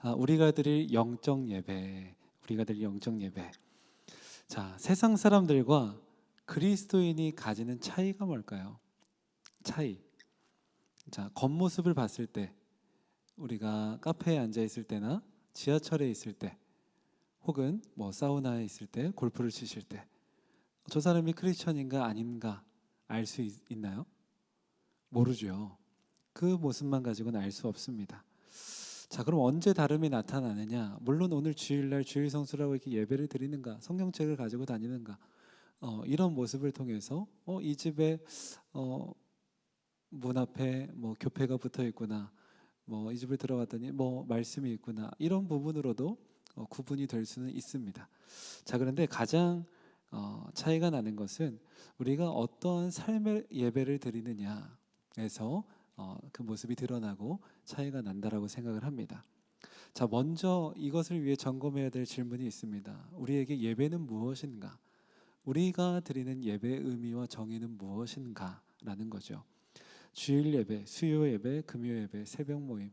아, 우리가 드릴 영적 예배, 우리가 드릴 영적 예배. 자, 세상 사람들과 그리스도인이 가지는 차이가 뭘까요? 차이. 자, 겉모습을 봤을 때 우리가 카페에 앉아 있을 때나 지하철에 있을 때 혹은 뭐 사우나에 있을 때 골프를 치실 때 저 사람이 크리스천인가 아닌가 알 수 있나요? 모르죠. 그 모습만 가지고는 알 수 없습니다. 자, 그럼 언제 다름이 나타나느냐? 물론 오늘 주일날 주일 성수라고 이렇게 예배를 드리는가, 성경책을 가지고 다니는가, 어, 이런 모습을 통해서 어, 이 집에 어, 문 앞에 뭐 교패가 붙어 있구나, 뭐 이 집을 들어갔더니 뭐 말씀이 있구나 이런 부분으로도 어, 구분이 될 수는 있습니다. 자, 그런데 가장 어, 차이가 나는 것은 우리가 어떠한 삶의 예배를 드리느냐에서 어, 그 모습이 드러나고 차이가 난다라고 생각을 합니다. 자, 먼저 이것을 위해 점검해야 될 질문이 있습니다. 우리에게 예배는 무엇인가? 우리가 드리는 예배의 의미와 정의는 무엇인가라는 거죠. 주일 예배, 수요 예배, 금요 예배, 새벽 모임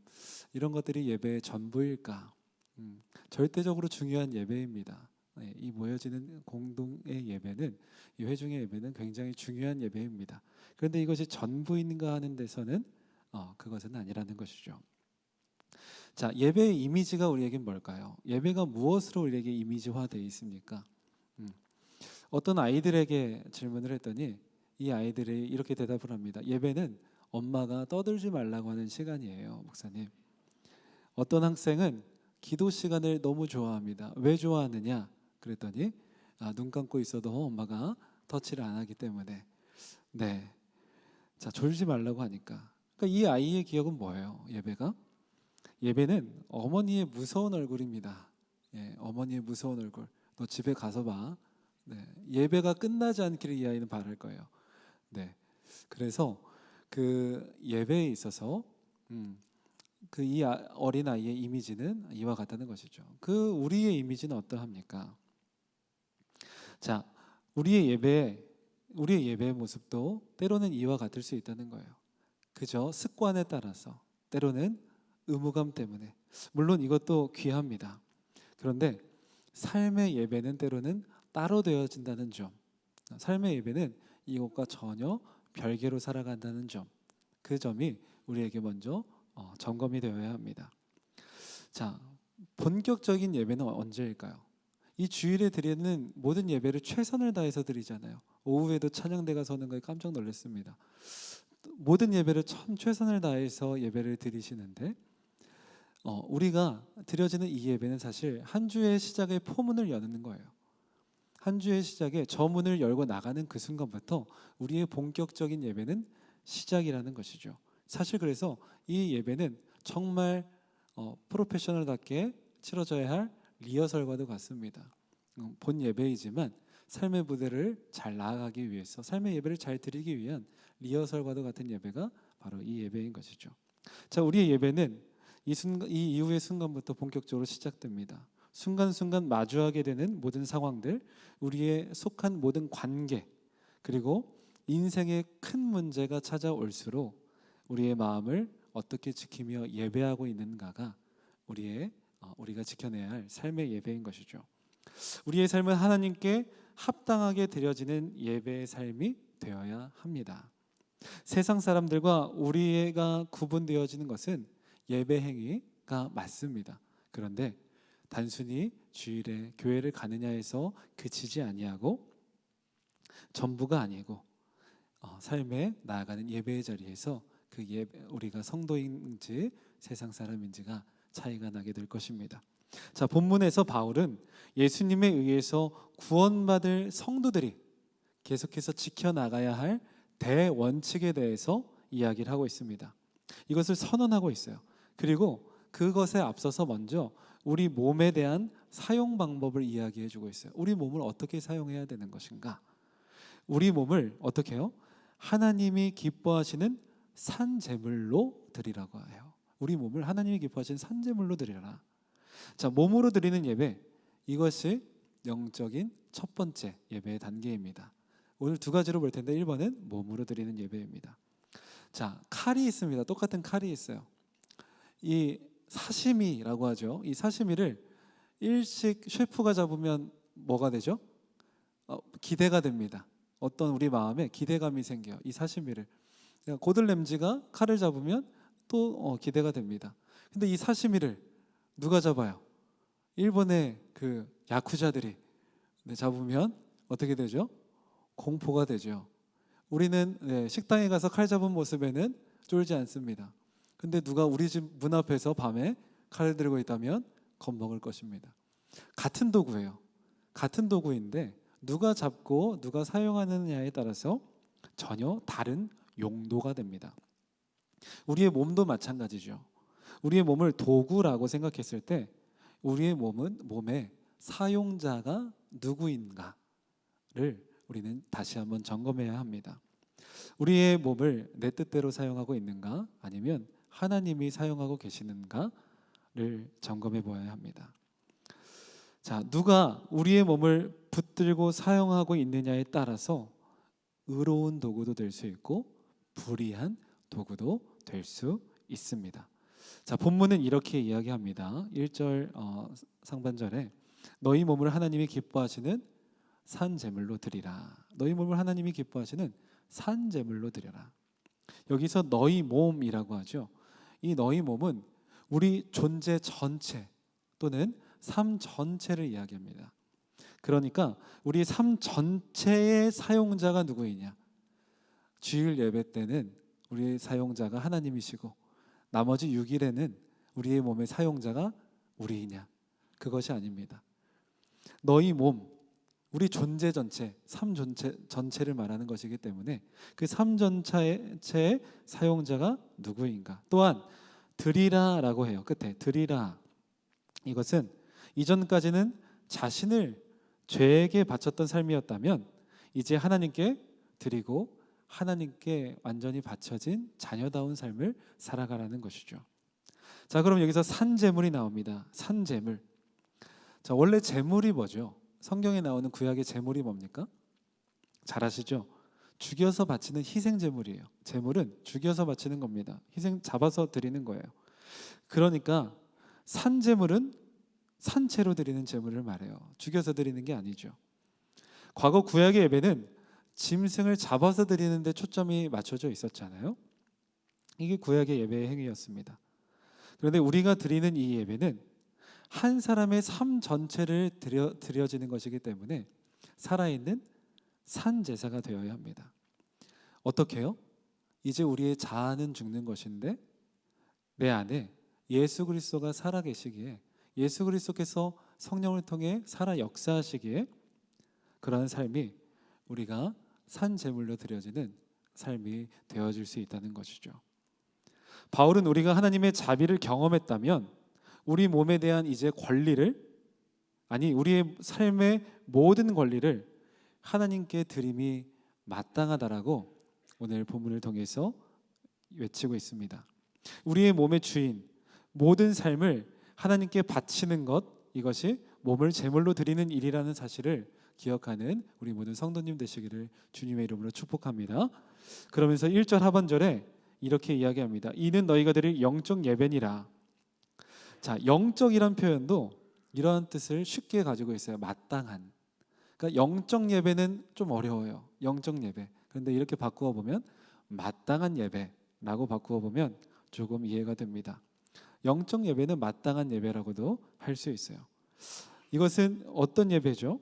이런 것들이 예배의 전부일까? 음, 절대적으로 중요한 예배입니다. 네, 이 모여지는 공동의 예배는 이 회중의 예배는 굉장히 중요한 예배입니다. 그런데 이것이 전부인가 하는 데서는 어, 그것은 아니라는 것이죠. 자, 예배의 이미지가 우리에게 뭘까요? 예배가 무엇으로 우리에게 이미지화되어 있습니까? 음, 어떤 아이들에게 질문을 했더니 이 아이들이 이렇게 대답을 합니다. 예배는 엄마가 떠들지 말라고 하는 시간이에요, 목사님. 어떤 학생은 기도 시간을 너무 좋아합니다. 왜 좋아하느냐? 그랬더니 아, 눈 감고 있어도 엄마가 터치를 안 하기 때문에 네. 자, 졸지 말라고 하니까. 그러니까 이 아이의 기억은 뭐예요? 예배가? 예배는 어머니의 무서운 얼굴입니다. 예, 어머니의 무서운 얼굴. 너 집에 가서 봐. 네, 예배가 끝나지 않기를 이 아이는 바랄 거예요. 네, 그래서 그 예배에 있어서 음, 그이 어린 아이의 이미지는 이와 같다는 것이죠. 그 우리의 이미지는 어떠합니까? 자, 우리의 예배, 우리의 예배의 모습도 때로는 이와 같을 수 있다는 거예요. 그저 습관에 따라서 때로는 의무감 때문에 물론 이것도 귀합니다. 그런데 삶의 예배는 때로는 따로 되어진다는 점, 삶의 예배는 이것과 전혀 별개로 살아간다는 점, 그 점이 우리에게 먼저 어, 점검이 되어야 합니다. 자, 본격적인 예배는 언제일까요? 이 주일에 드리는 모든 예배를 최선을 다해서 드리잖아요. 오후에도 찬양대가 서는 거에 깜짝 놀랐습니다. 모든 예배를 참 최선을 다해서 예배를 드리시는데 어, 우리가 드려지는 이 예배는 사실 한 주의 시작의 포문을 여는 거예요. 한 주의 시작에 저 문을 열고 나가는 그 순간부터 우리의 본격적인 예배는 시작이라는 것이죠. 사실 그래서 이 예배는 정말 어, 프로페셔널답게 치러져야 할 리허설과도 같습니다. 음, 본 예배이지만 삶의 무대를 잘 나아가기 위해서 삶의 예배를 잘 드리기 위한 리허설과도 같은 예배가 바로 이 예배인 것이죠. 자, 우리의 예배는 이 순간 이 이후의 순간부터 본격적으로 시작됩니다. 순간순간 마주하게 되는 모든 상황들, 우리의 속한 모든 관계, 그리고 인생의 큰 문제가 찾아올수록 우리의 마음을 어떻게 지키며 예배하고 있는가가 우리의 어, 우리가 지켜내야 할 삶의 예배인 것이죠. 우리의 삶은 하나님께 합당하게 드려지는 예배의 삶이 되어야 합니다. 세상 사람들과 우리가 구분되어지는 것은 예배 행위가 맞습니다. 그런데 단순히 주일에 교회를 가느냐에서 그치지 아니하고 전부가 아니고 어, 삶에 나아가는 예배의 자리에서 그 예배, 우리가 성도인지 세상 사람인지가 차이가 나게 될 것입니다. 자, 본문에서 바울은 예수님에 의해서 구원받을 성도들이 계속해서 지켜나가야 할 대원칙에 대해서 이야기를 하고 있습니다. 이것을 선언하고 있어요. 그리고 그것에 앞서서 먼저 우리 몸에 대한 사용 방법을 이야기해 주고 있어요. 우리 몸을 어떻게 사용해야 되는 것인가? 우리 몸을 어떻게 해요? 하나님이 기뻐하시는 산 제물로 드리라고 해요. 우리 몸을 하나님이 기뻐하시는 산 제물로 드리라. 자, 몸으로 드리는 예배 이것이 영적인 첫 번째 예배의 단계입니다. 오늘 두 가지로 볼 텐데 1번은 몸으로 드리는 예배입니다. 자, 칼이 있습니다. 똑같은 칼이 있어요. 이 사시미라고 하죠. 이 사시미를 일식 셰프가 잡으면 뭐가 되죠? 어, 기대가 됩니다. 어떤 우리 마음에 기대감이 생겨요. 이 사시미를 그러니까 고들램지가 칼을 잡으면 또 어, 기대가 됩니다. 근데 이 사시미를 누가 잡아요? 일본의 그 야쿠자들이 네, 잡으면 어떻게 되죠? 공포가 되죠. 우리는 네, 식당에 가서 칼 잡은 모습에는 쫄지 않습니다. 근데 누가 우리 집 문 앞에서 밤에 칼을 들고 있다면 겁먹을 것입니다. 같은 도구예요. 같은 도구인데 누가 잡고 누가 사용하느냐에 따라서 전혀 다른 용도가 됩니다. 우리의 몸도 마찬가지죠. 우리의 몸을 도구라고 생각했을 때 우리의 몸은 몸의 사용자가 누구인가를 우리는 다시 한번 점검해야 합니다. 우리의 몸을 내 뜻대로 사용하고 있는가 아니면 하나님이 사용하고 계시는가를 점검해 보아야 합니다. 자, 누가 우리의 몸을 붙들고 사용하고 있느냐에 따라서 의로운 도구도 될 수 있고 불의한 도구도 될 수 있습니다. 자, 본문은 이렇게 이야기합니다. 1절 어, 상반절에 너희 몸을 하나님이 기뻐하시는 산 제물로 드리라. 너희 몸을 하나님이 기뻐하시는 산 제물로 드려라. 여기서 너희 몸이라고 하죠. 이 너희 몸은 우리 존재 전체 또는 삶 전체를 이야기합니다. 그러니까 우리 삶 전체의 사용자가 누구이냐? 주일 예배 때는 우리의 사용자가 하나님이시고 나머지 6일에는 우리의 몸의 사용자가 우리이냐? 그것이 아닙니다. 너희 몸, 우리 존재 전체, 삶 전체 전체를 말하는 것이기 때문에 그 삶 전체의 사용자가 누구인가? 또한 드리라라고 해요. 끝에 드리라. 이것은 이전까지는 자신을 죄에게 바쳤던 삶이었다면 이제 하나님께 드리고 하나님께 완전히 바쳐진 자녀다운 삶을 살아가라는 것이죠. 자, 그럼 여기서 산재물이 나옵니다. 산재물. 자, 원래 재물이 뭐죠? 성경에 나오는 구약의 재물이 뭡니까? 잘 아시죠? 죽여서 바치는 희생 제물이에요. 제물은 죽여서 바치는 겁니다. 희생 잡아서 드리는 거예요. 그러니까 산 제물은 산채로 드리는 제물을 말해요. 죽여서 드리는 게 아니죠. 과거 구약의 예배는 짐승을 잡아서 드리는데 초점이 맞춰져 있었잖아요. 이게 구약의 예배의 행위였습니다. 그런데 우리가 드리는 이 예배는 한 사람의 삶 전체를 드려, 드려지는 것이기 때문에 살아있는 산 제사가 되어야 합니다. 어떻게요? 이제 우리의 자아는 죽는 것인데 내 안에 예수 그리스도가 살아 계시기에 예수 그리스도께서 성령을 통해 살아 역사하시기에 그러한 삶이 우리가 산 제물로 드려지는 삶이 되어질 수 있다는 것이죠. 바울은 우리가 하나님의 자비를 경험했다면 우리 몸에 대한 이제 권리를 아니 우리의 삶의 모든 권리를 하나님께 드림이 마땅하다라고 오늘 본문을 통해서 외치고 있습니다. 우리의 몸의 주인 모든 삶을 하나님께 바치는 것 이것이 몸을 제물로 드리는 일이라는 사실을 기억하는 우리 모든 성도님 되시기를 주님의 이름으로 축복합니다. 그러면서 1절 하반절에 이렇게 이야기합니다. 이는 너희가 드릴 영적 예배니라. 자, 영적이란 표현도 이러한 뜻을 쉽게 가지고 있어요. 마땅한. 그러니까 영적 예배는 좀 어려워요. 영적 예배. 그런데 이렇게 바꾸어 보면 마땅한 예배라고 바꾸어 보면 조금 이해가 됩니다. 영적 예배는 마땅한 예배라고도 할 수 있어요. 이것은 어떤 예배죠?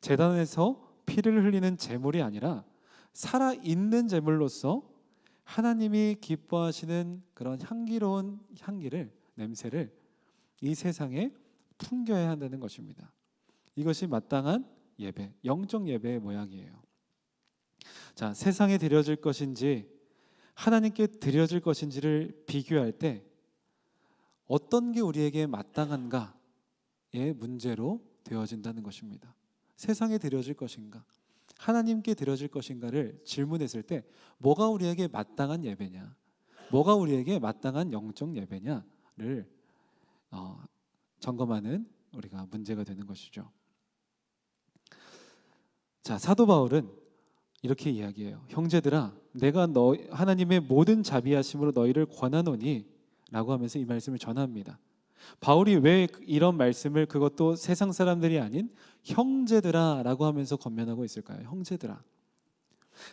재단에서 피를 흘리는 제물이 아니라 살아 있는 제물로서 하나님이 기뻐하시는 그런 향기로운 향기를 냄새를 이 세상에 풍겨야 한다는 것입니다. 이것이 마땅한 예배, 영적 예배의 모양이에요. 자, 세상에 드려질 것인지 하나님께 드려질 것인지를 비교할 때 어떤 게 우리에게 마땅한가의 문제로 되어진다는 것입니다. 세상에 드려질 것인가, 하나님께 드려질 것인가를 질문했을 때 뭐가 우리에게 마땅한 예배냐, 뭐가 우리에게 마땅한 영적 예배냐를 어, 점검하는 우리가 문제가 되는 것이죠. 자 사도 바울은 이렇게 이야기해요. 형제들아, 내가 너 하나님의 모든 자비하심으로 너희를 권하노니 라고 하면서 이 말씀을 전합니다. 바울이 왜 이런 말씀을 그것도 세상 사람들이 아닌 형제들아라고 하면서 권면하고 있을까요? 형제들아.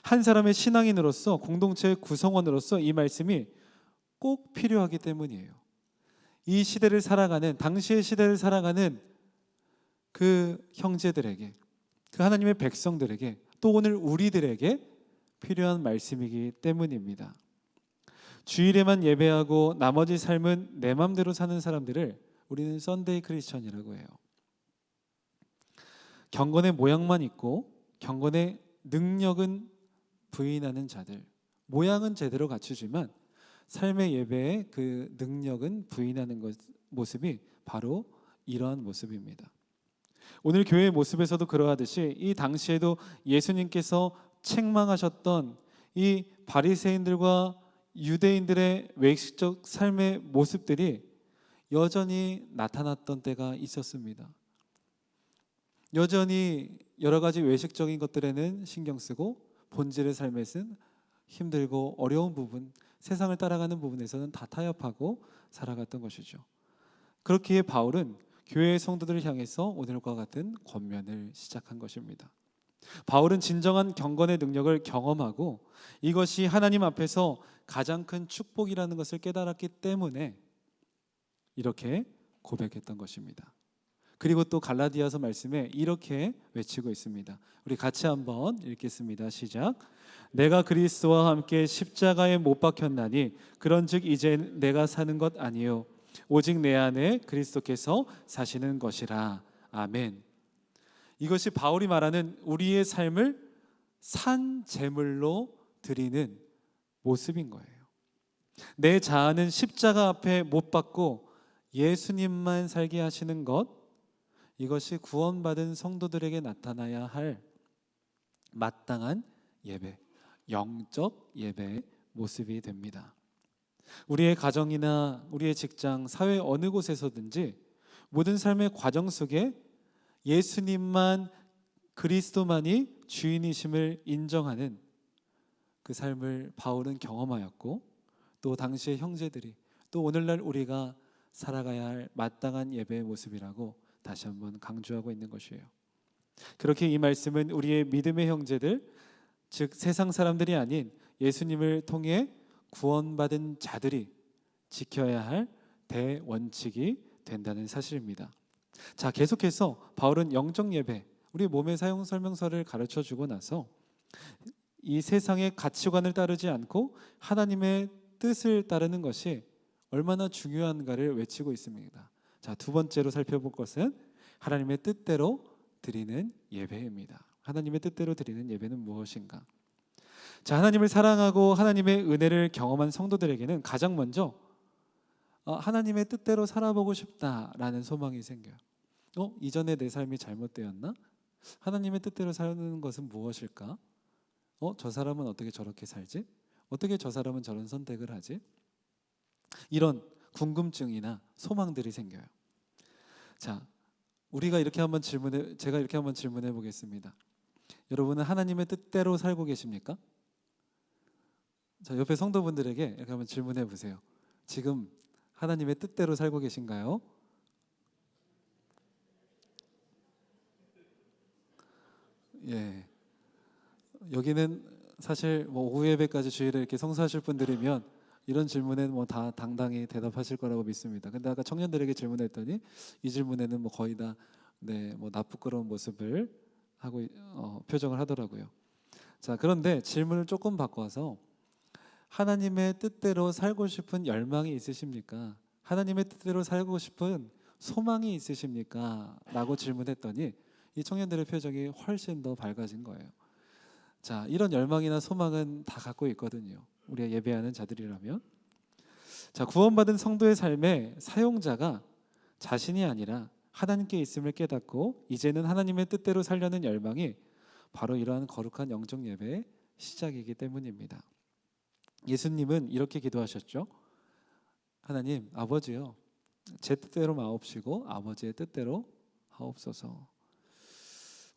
한 사람의 신앙인으로서 공동체의 구성원으로서 이 말씀이 꼭 필요하기 때문이에요. 이 시대를 살아가는 당시의 시대를 살아가는 그 형제들에게 그 하나님의 백성들에게 또 오늘 우리들에게 필요한 말씀이기 때문입니다. 주일에만 예배하고 나머지 삶은 내 맘대로 사는 사람들을 우리는 썬데이 크리스천이라고 해요. 경건의 모양만 있고 경건의 능력은 부인하는 자들. 모양은 제대로 갖추지만 삶의 예배의 그 능력은 부인하는 것, 모습이 바로 이러한 모습입니다. 오늘 교회의 모습에서도 그러하듯이 이 당시에도 예수님께서 책망하셨던 이 바리새인들과 유대인들의 외식적 삶의 모습들이 여전히 나타났던 때가 있었습니다. 여전히 여러 가지 외식적인 것들에는 신경 쓰고 본질의 삶에서는 힘들고 어려운 부분, 세상을 따라가는 부분에서는 다 타협하고 살아갔던 것이죠. 그렇기에 바울은 교회의 성도들을 향해서 오늘과 같은 권면을 시작한 것입니다. 바울은 진정한 경건의 능력을 경험하고 이것이 하나님 앞에서 가장 큰 축복이라는 것을 깨달았기 때문에 이렇게 고백했던 것입니다. 그리고 또 갈라디아서 말씀에 이렇게 외치고 있습니다. 우리 같이 한번 읽겠습니다. 시작. 내가 그리스도와 함께 십자가에 못 박혔나니 그런즉 이제 내가 사는 것 아니요 오직 내 안에 그리스도께서 사시는 것이라. 아멘. 이것이 바울이 말하는 우리의 삶을 산 제물로 드리는 모습인 거예요. 내 자아는 십자가 앞에 못 박고 예수님만 살게 하시는 것 이것이 구원받은 성도들에게 나타나야 할 마땅한 예배, 영적 예배의 모습이 됩니다. 우리의 가정이나 우리의 직장, 사회 어느 곳에서든지 모든 삶의 과정 속에 예수님만 그리스도만이 주인이심을 인정하는 그 삶을 바울은 경험하였고 또 당시의 형제들이 또 오늘날 우리가 살아가야 할 마땅한 예배의 모습이라고 다시 한번 강조하고 있는 것이에요. 그렇게 이 말씀은 우리의 믿음의 형제들, 즉 세상 사람들이 아닌 예수님을 통해 구원받은 자들이 지켜야 할 대원칙이 된다는 사실입니다. 자, 계속해서 바울은 영적 예배, 우리 몸의 사용 설명서를 가르쳐 주고 나서 이 세상의 가치관을 따르지 않고 하나님의 뜻을 따르는 것이 얼마나 중요한가를 외치고 있습니다. 자, 두 번째로 살펴볼 것은 하나님의 뜻대로 드리는 예배입니다. 하나님의 뜻대로 드리는 예배는 무엇인가? 자, 하나님을 사랑하고 하나님의 은혜를 경험한 성도들에게는 가장 먼저 어, 하나님의 뜻대로 살아보고 싶다라는 소망이 생겨요. 어, 이전에 내 삶이 잘못되었나? 하나님의 뜻대로 사는 것은 무엇일까? 어, 저 사람은 어떻게 저렇게 살지? 어떻게 저 사람은 저런 선택을 하지? 이런 궁금증이나 소망들이 생겨요. 자, 우리가 이렇게 한번 질문해 제가 이렇게 한번 질문해 보겠습니다. 여러분은 하나님의 뜻대로 살고 계십니까? 자, 옆에 성도분들에게 이렇게 한번 질문해 보세요. 지금 하나님의 뜻대로 살고 계신가요? 예. 여기는 사실 뭐 오후 예배까지 주일에 이렇게 성수하실 분들이면 이런 질문에는 뭐 다 당당히 대답하실 거라고 믿습니다. 근데 아까 청년들에게 질문했더니 이 질문에는 뭐 거의 다 네, 뭐 나쁘끄러운 모습을 하고 어, 표정을 하더라고요. 자, 그런데 질문을 조금 바꿔서 하나님의 뜻대로 살고 싶은 열망이 있으십니까? 하나님의 뜻대로 살고 싶은 소망이 있으십니까? 라고 질문했더니 이 청년들의 표정이 훨씬 더 밝아진 거예요. 자, 이런 열망이나 소망은 다 갖고 있거든요. 우리가 예배하는 자들이라면. 자, 구원받은 성도의 삶에 사용자가 자신이 아니라 하나님께 있음을 깨닫고 이제는 하나님의 뜻대로 살려는 열망이 바로 이러한 거룩한 영적 예배의 시작이기 때문입니다. 예수님은 이렇게 기도하셨죠. 하나님 아버지요 제 뜻대로 마옵시고 아버지의 뜻대로 하옵소서.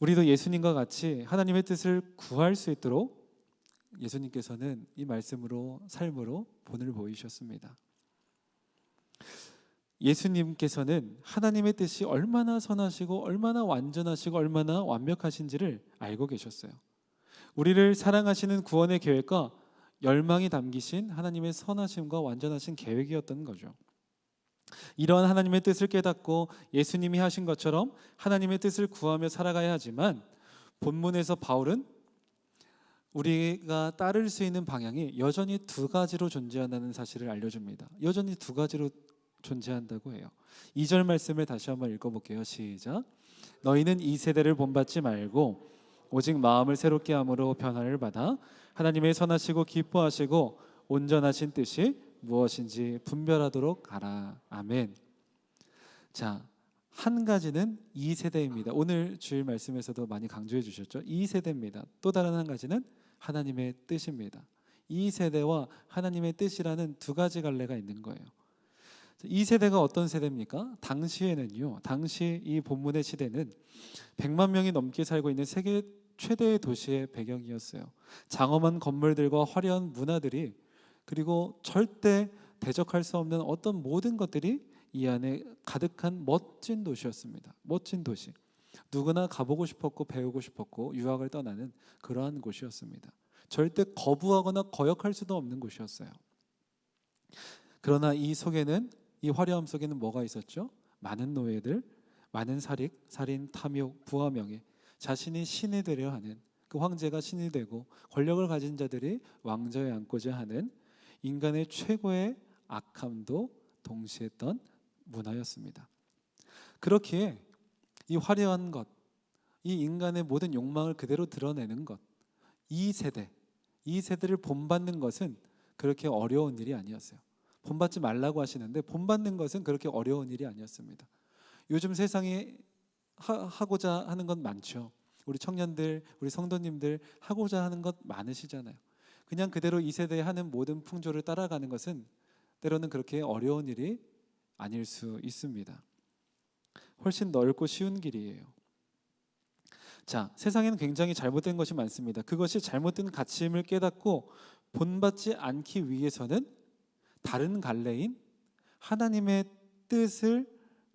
우리도 예수님과 같이 하나님의 뜻을 구할 수 있도록 예수님께서는 이 말씀으로 삶으로 본을 보이셨습니다. 예수님께서는 하나님의 뜻이 얼마나 선하시고 얼마나 완전하시고 얼마나 완벽하신지를 알고 계셨어요. 우리를 사랑하시는 구원의 계획과 열망이 담기신 하나님의 선하심과 완전하신 계획이었던 거죠. 이러한 하나님의 뜻을 깨닫고 예수님이 하신 것처럼 하나님의 뜻을 구하며 살아가야 하지만 본문에서 바울은 우리가 따를 수 있는 방향이 여전히 두 가지로 존재한다는 사실을 알려줍니다. 여전히 두 가지로 존재한다고 해요. 2절 말씀을 다시 한번 읽어볼게요. 시작. 너희는 이 세대를 본받지 말고 오직 마음을 새롭게 함으로 변화를 받아 하나님의 선하시고 기뻐하시고 온전하신 뜻이 무엇인지 분별하도록 가라. 아멘. 자, 한 가지는 이 세대입니다. 오늘 주일 말씀에서도 많이 강조해 주셨죠. 이 세대입니다. 또 다른 한 가지는 하나님의 뜻입니다. 이 세대와 하나님의 뜻이라는 두 가지 갈래가 있는 거예요. 이 세대가 어떤 세대입니까? 당시에는요. 당시 이 본문의 시대는 100만 명이 넘게 살고 있는 세계 최대의 도시의 배경이었어요. 장엄한 건물들과 화려한 문화들이 그리고 절대 대적할 수 없는 어떤 모든 것들이 이 안에 가득한 멋진 도시였습니다. 멋진 도시. 누구나 가보고 싶었고 배우고 싶었고 유학을 떠나는 그러한 곳이었습니다. 절대 거부하거나 거역할 수도 없는 곳이었어요. 그러나 이 속에는 이 화려함 속에는 뭐가 있었죠? 많은 노예들, 많은 살익, 살인, 탐욕, 부하 명예, 자신이 신이 되려 하는 그 황제가 신이 되고 권력을 가진 자들이 왕좌에 앉고자 하는 인간의 최고의 악함도 동시에 했던 문화였습니다. 그렇기에 이 화려한 것, 이 인간의 모든 욕망을 그대로 드러내는 것, 이 세대, 이 세대를 본받는 것은 그렇게 어려운 일이 아니었어요. 본받지 말라고 하시는데 본받는 것은 그렇게 어려운 일이 아니었습니다. 요즘 세상에 하, 고자 하는 건 많죠. 우리 청년들, 우리 성도님들 하고자 하는 것 많으시잖아요. 그냥 그대로 이 세대에 하는 모든 풍조를 따라가는 것은 때로는 그렇게 어려운 일이 아닐 수 있습니다. 훨씬 넓고 쉬운 길이에요. 자, 세상에는 굉장히 잘못된 것이 많습니다. 그것이 잘못된 가치임을 깨닫고 본받지 않기 위해서는 다른 갈래인 하나님의 뜻을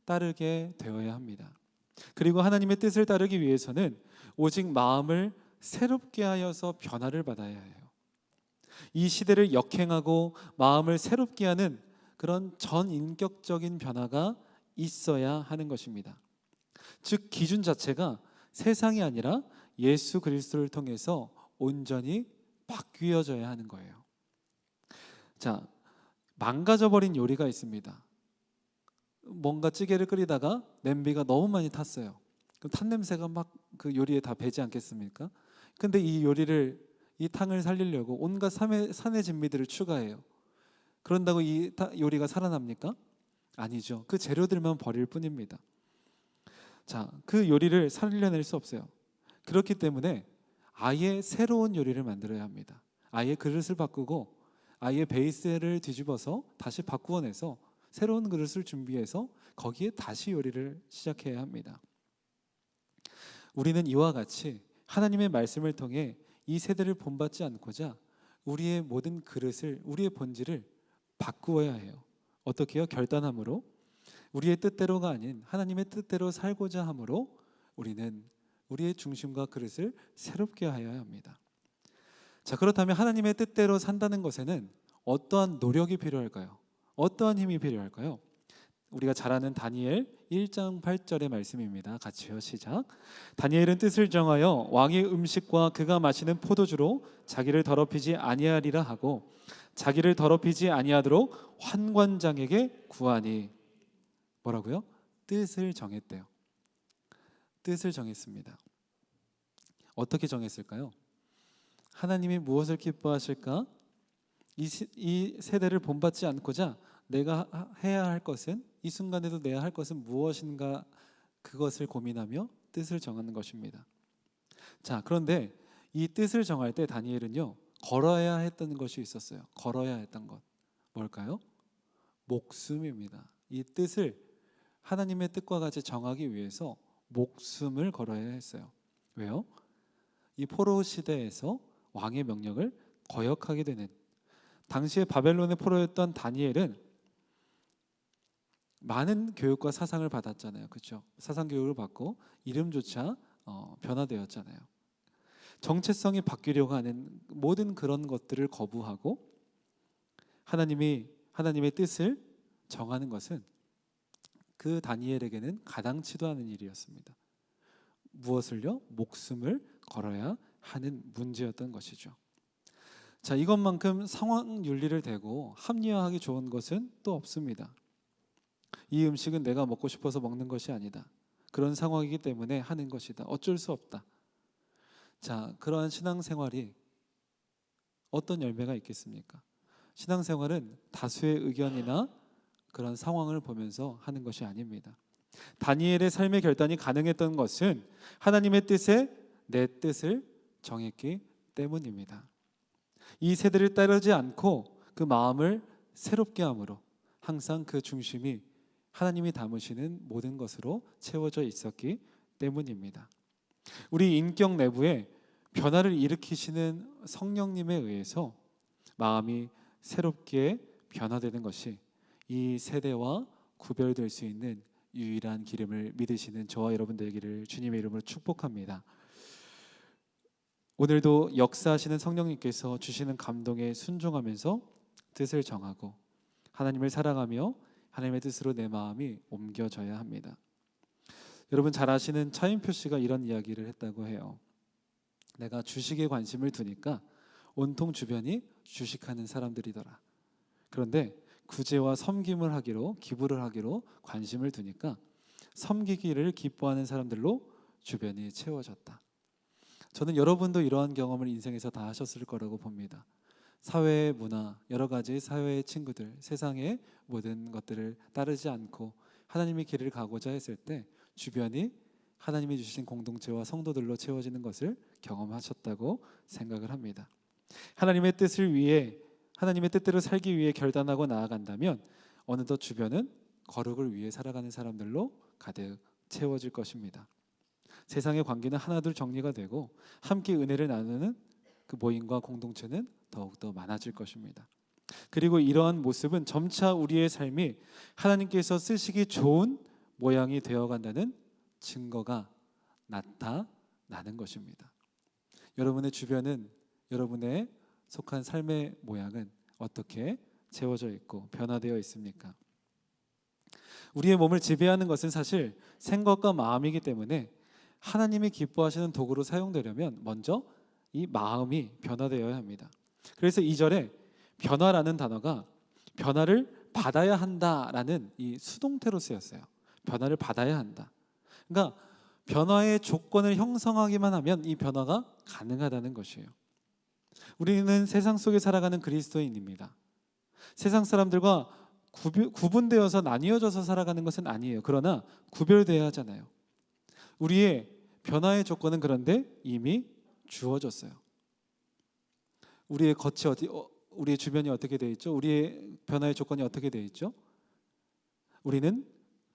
따르게 되어야 합니다. 그리고 하나님의 뜻을 따르기 위해서는 오직 마음을 새롭게 하여서 변화를 받아야 해요. 이 시대를 역행하고 마음을 새롭게 하는 그런 전인격적인 변화가 있어야 하는 것입니다. 즉 기준 자체가 세상이 아니라 예수 그리스도를 통해서 온전히 바뀌어져야 하는 거예요. 자, 망가져 버린 요리가 있습니다. 뭔가 찌개를 끓이다가 냄비가 너무 많이 탔어요. 그럼 탄 냄새가 막 그 요리에 다 배지 않겠습니까? 근데 이 요리를 이 탕을 살리려고 온갖 산의 진미들을 추가해요. 그런다고 이 요리가 살아납니까? 아니죠. 그 재료들만 버릴 뿐입니다. 자, 그 요리를 살려낼 수 없어요. 그렇기 때문에 아예 새로운 요리를 만들어야 합니다. 아예 그릇을 바꾸고 아예 베이스를 뒤집어서 다시 바꾸어내서 새로운 그릇을 준비해서 거기에 다시 요리를 시작해야 합니다. 우리는 이와 같이 하나님의 말씀을 통해 이 세대를 본받지 않고자 우리의 모든 그릇을 우리의 본질을 바꾸어야 해요. 어떻게 요? 결단함으로 우리의 뜻대로가 아닌 하나님의 뜻대로 살고자 함으로 우리는 우리의 중심과 그릇을 새롭게 하여야 합니다. 자, 그렇다면 하나님의 뜻대로 산다는 것에는 어떠한 노력이 필요할까요? 어떠한 힘이 필요할까요? 우리가 잘 아는 다니엘 1장 8절의 말씀입니다. 같이요. 시작. 다니엘은 뜻을 정하여 왕의 음식과 그가 마시는 포도주로 자기를 더럽히지 아니하리라 하고 자기를 더럽히지 아니하도록 환관장에게 구하니 뭐라고요? 뜻을 정했대요. 뜻을 정했습니다. 어떻게 정했을까요? 하나님이 무엇을 기뻐하실까? 이, 이 세대를 본받지 않고자 내가 해야 할 것은 이 순간에도 내야 할 것은 무엇인가 그것을 고민하며 뜻을 정하는 것입니다. 자, 그런데 이 뜻을 정할 때 다니엘은요. 걸어야 했던 것이 있었어요. 걸어야 했던 것. 뭘까요? 목숨입니다. 이 뜻을 하나님의 뜻과 같이 정하기 위해서 목숨을 걸어야 했어요. 왜요? 이 포로 시대에서 왕의 명령을 거역하게 되는 당시에 바벨론의 포로였던 다니엘은 많은 교육과 사상을 받았잖아요. 그렇죠? 사상 교육을 받고 이름조차 어, 변화되었잖아요. 정체성이 바뀌려고 하는 모든 그런 것들을 거부하고 하나님이 하나님의 뜻을 정하는 것은 그 다니엘에게는 가당치도 않은 일이었습니다. 무엇을요? 목숨을 걸어야 하는 문제였던 것이죠. 자, 이것만큼 상황 윤리를 대고 합리화하기 좋은 것은 또 없습니다. 이 음식은 내가 먹고 싶어서 먹는 것이 아니다. 그런 상황이기 때문에 하는 것이다. 어쩔 수 없다. 자, 그러한 신앙생활이 어떤 열매가 있겠습니까? 신앙생활은 다수의 의견이나 그런 상황을 보면서 하는 것이 아닙니다. 다니엘의 삶의 결단이 가능했던 것은 하나님의 뜻에 내 뜻을 정했기 때문입니다. 이 세대를 따르지 않고 그 마음을 새롭게 함으로 항상 그 중심이 하나님이 담으시는 모든 것으로 채워져 있었기 때문입니다. 우리 인격 내부에 변화를 일으키시는 성령님에 의해서 마음이 새롭게 변화되는 것이 이 세대와 구별될 수 있는 유일한 기름을 믿으시는 저와 여러분 되기를 주님의 이름으로 축복합니다. 오늘도 역사하시는 성령님께서 주시는 감동에 순종하면서 뜻을 정하고 하나님을 사랑하며 하나님의 뜻으로 내 마음이 옮겨져야 합니다. 여러분 잘 아시는 차인표 씨가 이런 이야기를 했다고 해요. 내가 주식에 관심을 두니까 온통 주변이 주식하는 사람들이더라. 그런데 구제와 섬김을 하기로 기부를 하기로 관심을 두니까 섬기기를 기뻐하는 사람들로 주변이 채워졌다. 저는 여러분도 이러한 경험을 인생에서 다 하셨을 거라고 봅니다. 사회의 문화, 여러 가지 사회의 친구들, 세상의 모든 것들을 따르지 않고 하나님의 길을 가고자 했을 때 주변이 하나님이 주신 공동체와 성도들로 채워지는 것을 경험하셨다고 생각을 합니다. 하나님의 뜻을 위해 하나님의 뜻대로 살기 위해 결단하고 나아간다면 어느덧 주변은 거룩을 위해 살아가는 사람들로 가득 채워질 것입니다. 세상의 관계는 하나둘 정리가 되고 함께 은혜를 나누는 그 모임과 공동체는 더욱더 많아질 것입니다. 그리고 이러한 모습은 점차 우리의 삶이 하나님께서 쓰시기 좋은 모양이 되어 간다는 증거가 나타나는 것입니다. 여러분의 주변은 여러분의 속한 삶의 모양은 어떻게 채워져 있고 변화되어 있습니까? 우리의 몸을 지배하는 것은 사실 생각과 마음이기 때문에 하나님이 기뻐하시는 도구로 사용되려면 먼저 이 마음이 변화되어야 합니다. 그래서 이절에 변화라는 단어가 변화를 받아야 한다라는 이 수동태로 쓰였어요. 변화를 받아야 한다. 그러니까 변화의 조건을 형성하기만 하면 이 변화가 가능하다는 것이에요. 우리는 세상 속에 살아가는 그리스도인입니다. 세상 사람들과 구분되어서 나뉘어져서 살아가는 것은 아니에요. 그러나 구별되어야 하잖아요. 우리의 변화의 조건은 그런데 이미 주어졌어요. 우리의 겉이 어디, 어, 우리의 주변이 어떻게 되어 있죠? 우리의 변화의 조건이 어떻게 되어 있죠? 우리는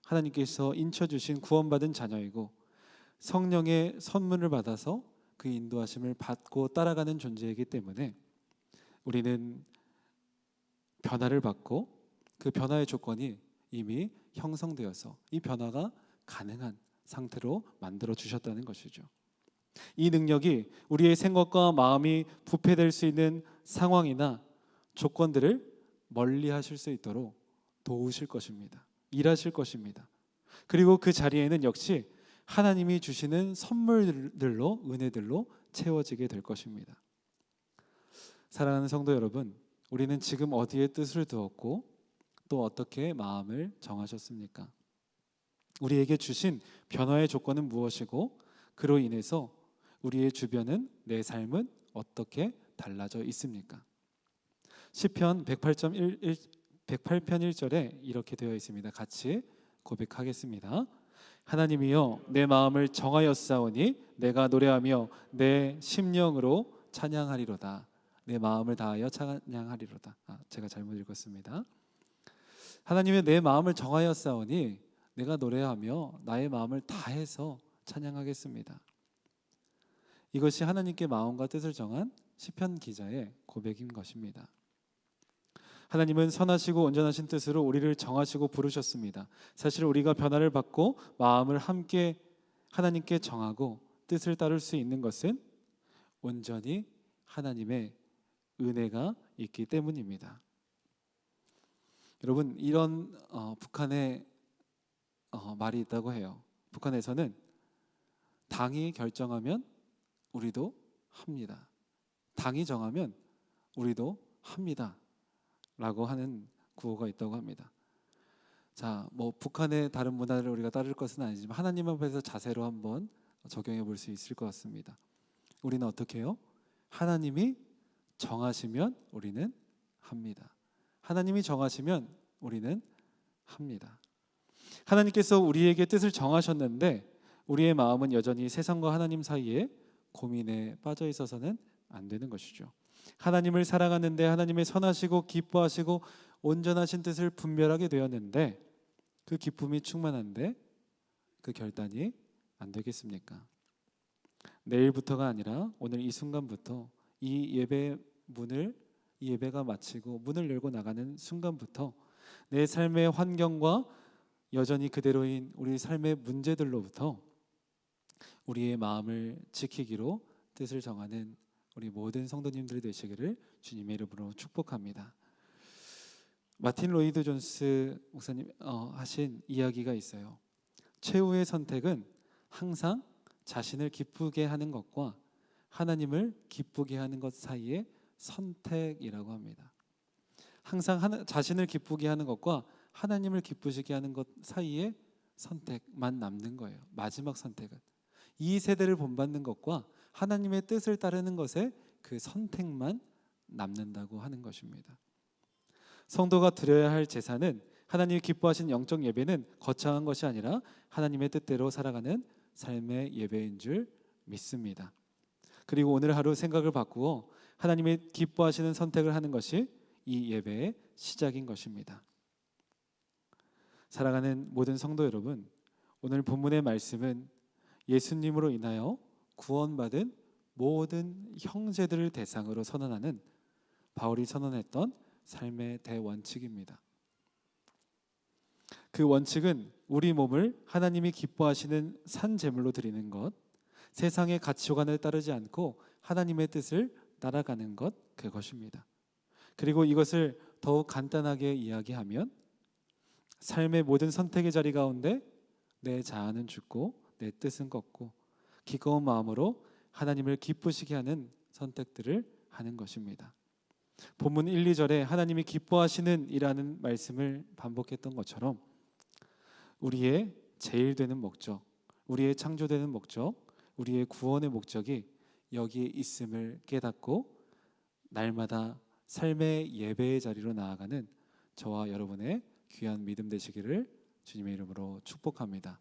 하나님께서 인쳐 주신 구원받은 자녀이고 성령의 선물을 받아서 그 인도하심을 받고 따라가는 존재이기 때문에 우리는 변화를 받고 그 변화의 조건이 이미 형성되어서 이 변화가 가능한 상태로 만들어 주셨다는 것이죠. 이 능력이 우리의 생각과 마음이 부패될 수 있는 상황이나 조건들을 멀리 하실 수 있도록 도우실 것입니다. 일하실 것입니다. 그리고 그 자리에는 역시 하나님이 주시는 선물들로 은혜들로 채워지게 될 것입니다. 사랑하는 성도 여러분, 우리는 지금 어디에 뜻을 두었고 또 어떻게 마음을 정하셨습니까? 우리에게 주신 변화의 조건은 무엇이고 그로 인해서 우리의 주변은 내 삶은 어떻게 달라져 있습니까? 시편 108.1 108편 1절에 이렇게 되어 있습니다. 같이 고백하겠습니다. 하나님이여 내 마음을 정하였사오니 내가 노래하며 내 심령으로 찬양하리로다. 내 마음을 다하여 찬양하리로다. 아, 제가 잘못 읽었습니다. 하나님의 내 마음을 정하였사오니 내가 노래하며 나의 마음을 다해서 찬양하겠습니다. 이것이 하나님께 마음과 뜻을 정한 시편 기자의 고백인 것입니다. 하나님은 선하시고 온전하신 뜻으로 우리를 정하시고 부르셨습니다. 사실 우리가 변화를 받고 마음을 함께 하나님께 정하고 뜻을 따를 수 있는 것은 온전히 하나님의 은혜가 있기 때문입니다. 여러분 이런 어, 북한의 어, 말이 있다고 해요. 북한에서는 당이 결정하면 우리도 합니다. 당이 정하면 우리도 합니다. 라고 하는 구호가 있다고 합니다. 자, 뭐 북한의 다른 문화를 우리가 따를 것은 아니지만 하나님 앞에서 자세로 한번 적용해 볼 수 있을 것 같습니다. 우리는 어떻게 해요? 하나님이 정하시면 우리는 합니다. 하나님이 정하시면 우리는 합니다. 하나님께서 우리에게 뜻을 정하셨는데 우리의 마음은 여전히 세상과 하나님 사이에 고민에 빠져 있어서는 안 되는 것이죠. 하나님을 사랑하는데 하나님의 선하시고 기뻐하시고 온전하신 뜻을 분별하게 되었는데 그 기쁨이 충만한데 그 결단이 안 되겠습니까? 내일부터가 아니라 오늘 이 순간부터 이 예배 문을 이 예배가 마치고 문을 열고 나가는 순간부터 내 삶의 환경과 여전히 그대로인 우리 삶의 문제들로부터 우리의 마음을 지키기로 뜻을 정하는 우리 모든 성도님들이 되시기를 주님의 이름으로 축복합니다. 마틴 로이드 존스 목사님 어, 하신 이야기가 있어요. 최후의 선택은 항상 자신을 기쁘게 하는 것과 하나님을 기쁘게 하는 것 사이의 선택이라고 합니다. 항상 하나, 자신을 기쁘게 하는 것과 하나님을 기쁘시게 하는 것 사이의 선택만 남는 거예요. 마지막 선택은 이 세대를 본받는 것과 하나님의 뜻을 따르는 것에 그 선택만 남는다고 하는 것입니다. 성도가 드려야 할 제사는 하나님이 기뻐하신 영적 예배는 거창한 것이 아니라 하나님의 뜻대로 살아가는 삶의 예배인 줄 믿습니다. 그리고 오늘 하루 생각을 바꾸어 하나님의 기뻐하시는 선택을 하는 것이 이 예배의 시작인 것입니다. 사랑하는 모든 성도 여러분, 오늘 본문의 말씀은 예수님으로 인하여 구원받은 모든 형제들을 대상으로 선언하는 바울이 선언했던 삶의 대원칙입니다. 그 원칙은 우리 몸을 하나님이 기뻐하시는 산 제물로 드리는 것, 세상의 가치관을 따르지 않고 하나님의 뜻을 따라가는 것 그것입니다. 그리고 이것을 더욱 간단하게 이야기하면 삶의 모든 선택의 자리 가운데 내 자아는 죽고 내 뜻은 꺾고 기꺼운 마음으로 하나님을 기쁘시게 하는 선택들을 하는 것입니다. 본문 1, 2절에 하나님이 기뻐하시는 이라는 말씀을 반복했던 것처럼 우리의 제일 되는 목적, 우리의 창조되는 목적, 우리의 구원의 목적이 여기에 있음을 깨닫고 날마다 삶의 예배의 자리로 나아가는 저와 여러분의 귀한 믿음 되시기를 주님의 이름으로 축복합니다.